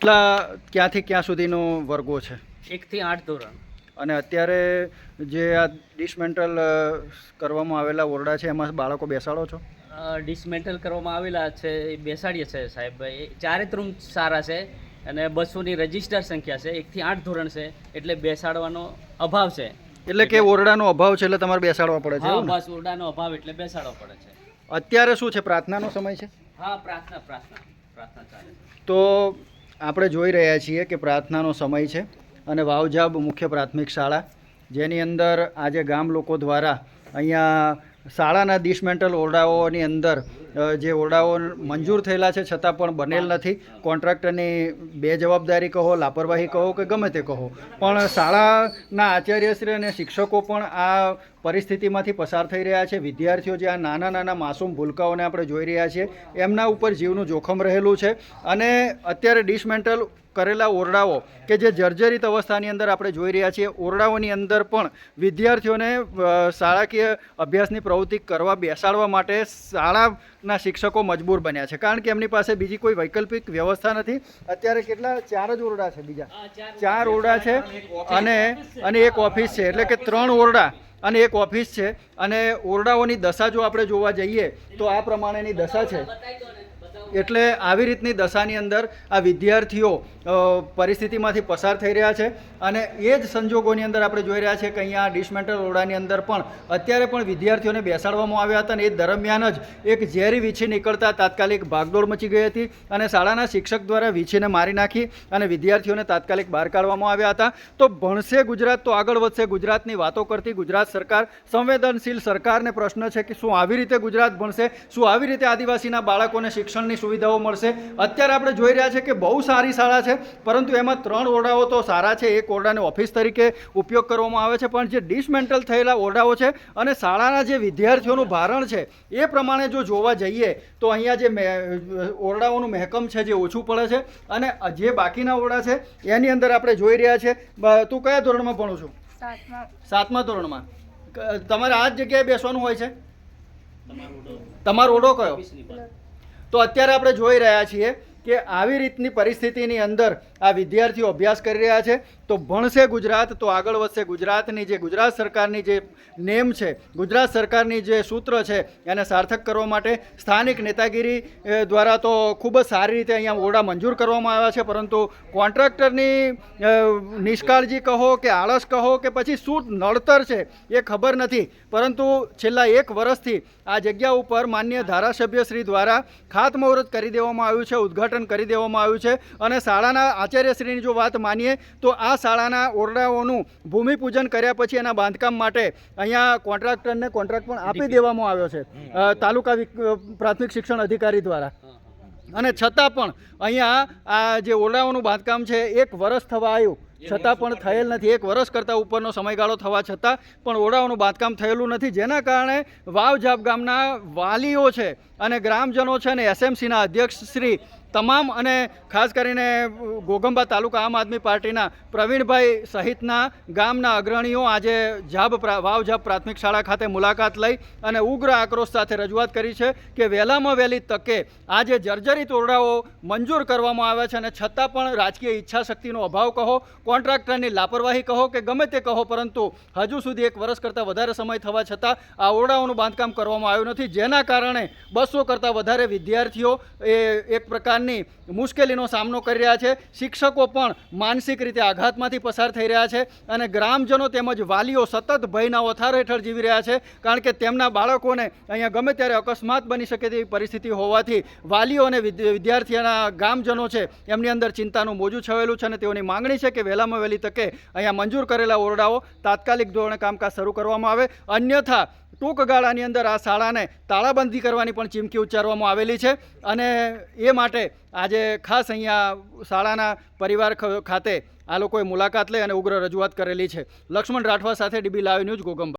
કેટલા ક્યાંથી ક્યાં સુધીનો વર્ગો છે? એકથી આઠ ધોરણ. અને અત્યારે જે આ ડિસમેન્ટલ કરવામાં આવેલા ઓરડા છે એમાં બાળકો બેસાડો છો? ડિસમેન્ટલ કરવામાં આવેલા છે એ બેસાડીએ છે સાહેબ. એ ચારે રૂમ સારા છે અને બસોની રજિસ્ટર સંખ્યા છે એકથી આઠ ધોરણ છે એટલે બેસાડવાનો અભાવ છે. એટલે કે ઓરડાનો અભાવ છે એટલે તમારે બેસાડવા પડે છે બસ ઓરડાનો અભાવ એટલે બેસાડવા પડે છે. અત્યારે શું છે પ્રાર્થનાનો સમય છે? હા પ્રાર્થના પ્રાર્થના પ્રાર્થના ચાલે તો આપણે જોઈ રહ્યા છીએ કે પ્રાર્થનાનો સમય છે અને વાવજાબ મુખ્ય પ્રાથમિક શાળા. જેની અંદર આજે ગામ લોકો દ્વારા અહીંયા શાળાના ડિસમેન્ટલ ઓરડાઓની અંદર જે ઓરડાઓ મંજૂર થયેલા છે, છતાં પણ બનેલ નથી. કોન્ટ્રાક્ટરની બે જવાબદારી કહો, લાપરવાહી કહો કે ગમે તે કહો. પણ શાળાના આચાર્યશ્રી અને શિક્ષકો પણ આ પરિસ્થિતિમાંથી પસાર થઈ રહ્યા છે. વિદ્યાર્થીઓ જે આ નાના નાના માસૂમ ભૂલકાઓને આપણે જોઈ રહ્યા છીએ એમના ઉપર જીવનું જોખમ રહેલું છે. અને અત્યારે ડિસમેન્ટલ કરેલા ઓરડાઓ કે જે જર્જરિત અવસ્થાની અંદર આપણે જોઈ રહ્યા છીએ ઓરડાઓની અંદર પણ વિદ્યાર્થીઓને શાળાકીય અભ્યાસની પ્રવૃત્તિ કરવા બેસાડવા માટે શાળાના શિક્ષકો મજબૂર બન્યા છે. કારણ કે એમની પાસે બીજી કોઈ વૈકલ્પિક વ્યવસ્થા નથી. અત્યારે કેટલા? ચાર જ ઓરડા છે બીજા. ચાર ઓરડા છે. અને અને એક ઓફિસ છે. એટલે કે ત્રણ ઓરડા અને એક ઓફિસ છે. અને ઓરડાઓની દશા જો આપણે જોવા જઈએ, તો આ પ્રમાણેની દશા છે. એટલે આવી રીતની દશાની અંદર આ વિદ્યાર્થીઓ પરિસ્થિતિમાંથી પસાર થઈ રહ્યા છે. અને એ જ સંજોગોની અંદર આપણે જોઈ રહ્યા છીએ કે અહીંયા ડિસમેન્ટલ ઓરડાની અંદર પણ અત્યારે પણ વિદ્યાર્થીઓને બેસાડવામાં આવ્યા હતા અને એ દરમિયાન જ એક ઝેરી વીછી નીકળતા તાત્કાલિક ભાગદોડ મચી ગઈ હતી અને શાળાના શિક્ષક દ્વારા વીછીને મારી નાખી અને વિદ્યાર્થીઓને તાત્કાલિક બહાર કાઢવામાં આવ્યા હતા. તો ભણશે ગુજરાત, તો આગળ વધશે ગુજરાતની વાતો કરતી ગુજરાત સરકાર, સંવેદનશીલ સરકારને પ્રશ્ન છે કે શું આવી રીતે ગુજરાત ભણશે? શું આવી રીતે આદિવાસીના બાળકોને શિક્ષણની સુવિધાઓ મળશે. અત્યારે આપણે જોઈ રહ્યા છે કે બહુ સારી શાળા છે પરંતુ એમાં ત્રણ ઓરડાઓ તો સારા છે. એક ઓરડાને ઓફિસ તરીકે ઉપયોગ કરવામાં આવે છે પણ જે ડિસમેન્ટલ થયેલા ઓરડાઓ છે અને શાળાના જે વિદ્યાર્થીઓનું ભારણ છે એ પ્રમાણે જો જોવા જઈએ તો અહીંયા જે ઓરડાઓનું મહેકમ છે જે ઓછું પડે છે અને જે બાકીના ઓરડા છે એની અંદર આપણે જોઈ રહ્યા છે. તું કયા ધોરણમાં ભણું છું? સાતમા. ધોરણમાં. તમારે આ જ જગ્યાએ બેસવાનું હોય છે? તમારો ઓરડો. કયો. તો અત્યારે આપણે જોઈ રહ્યા છીએ કે આવી રીતની પરિસ્થિતિની અંદર આ વિદ્યાર્થીઓ અભ્યાસ કરી રહ્યા છે. તો ભણશે ગુજરાત, તો આગળ વધશે ગુજરાતની જે ગુજરાત સરકારની જે નેમ છે, ગુજરાત સરકારની જે સૂત્ર છે, એને સાર્થક કરવા માટે સ્થાનિક નેતાગીરી દ્વારા તો ખૂબ જ સારી રીતે અહીંયા ઓરડા મંજૂર કરવામાં આવ્યા છે. પરંતુ કોન્ટ્રાક્ટરની નિષ્કાળજી કહો કે આળસ કહો કે પછી શું નડતર છે એ ખબર નથી. પરંતુ છેલ્લા એક વર્ષથી આ જગ્યા ઉપર માન્ય ધારાસભ્યશ્રી દ્વારા ખાતમુહૂર્ત કરી દેવામાં આવ્યું છે, ઉદ્ઘાટન કરી દેવામાં આવ્યું છે અને શાળાના આચાર્યશ્રીની જો વાત માનીએ તો આ શાળાના ઓરડાઓનું ભૂમિપૂજન કર્યા પછી એના બાંધકામ માટે અહીંયા કોન્ટ્રાક્ટરને કોન્ટ્રાક્ટ પણ આપી દેવામાં આવ્યો છે. તાલુકા પ્રાથમિક શિક્ષણ અધિકારી દ્વારા. અને છતાં પણ અહીંયા આ જે ઓરડાઓનું બાંધકામ છે એક વર્ષ થવા આવ્યું. છતાં પણ થયેલ નથી. એક વર્ષ કરતાં ઉપરનો સમયગાળો થવા છતાં પણ ઓરડાઓનું બાંધકામ થયેલું નથી. જેના કારણે વાવજાપ ગામના વાલીઓ છે અને ગ્રામજનો છે અને એસએમસીના અધ્યક્ષ શ્રી તમામ અને ખાસ કરીને ગોગંબા તાલુકા આમ આદમી પાર્ટીના પ્રવીણભાઈ સહિતના ગામના અગ્રણીઓ આજે જાબ વાવ જાબ પ્રાથમિક શાળા ખાતે મુલાકાત લઈ અને ઉગ્ર આક્રોશ સાથે રજૂઆત કરી છે કે વહેલામાં વહેલી તકે આ જે જર્જરિત ઓરડાઓ મંજૂર કરવામાં આવ્યા છે અને છતાં પણ રાજકીય ઈચ્છા શક્તિનો અભાવ કહો, કોન્ટ્રાક્ટરની લાપરવાહી કહો કે ગમે તે કહો, પરંતુ હજુ સુધી એક વર્ષ કરતાં વધારે સમય થવા છતાં આ ઓરડાઓનું બાંધકામ કરવામાં આવ્યું નથી. જેના કારણે બસો કરતાં વધારે વિદ્યાર્થીઓ એ એક પ્રકારની મુશ્કેલીનો સામનો કરી રહ્યા છે. શિક્ષકો પણ માનસિક રીતે આઘાતમાંથી પસાર થઈ રહ્યા છે અને ગ્રામજનો તેમજ વાલીઓ સતત ભયના ઓથાર હેઠળ જીવી રહ્યા છે. કારણ કે તેમના બાળકોને અહીંયા ગમે ત્યારે અકસ્માત બની શકે તેવી પરિસ્થિતિ હોવાથી વાલીઓ અને વિદ્ય- વિદ્યાર્થીઓના ગામજનો છે એમની અંદર ચિંતાનું મોજું છવાયેલું છે અને તેઓની માંગણી છે કે વહેલામાં વહેલી તકે અહીંયા મંજૂર કરેલા ઓરડાઓ તાત્કાલિક ધોરણે કામકાજ શરૂ કરવામાં આવે. અન્યથા ટૂંક ગાળાની અંદર આ શાળાને તાળાબંધી કરવાની પણ ચીમકી ઉચ્ચારવામાં આવેલી છે અને એ માટે આજે ખાસ અહીંયા શાળાના પરિવાર ખાતે આ લોકોએ મુલાકાત લઈ અને ઉગ્ર રજૂઆત કરેલી છે. લક્ષ્મણ રાઠવા સાથે ડીબી લાઈવ ન્યૂઝ ગોગંબા.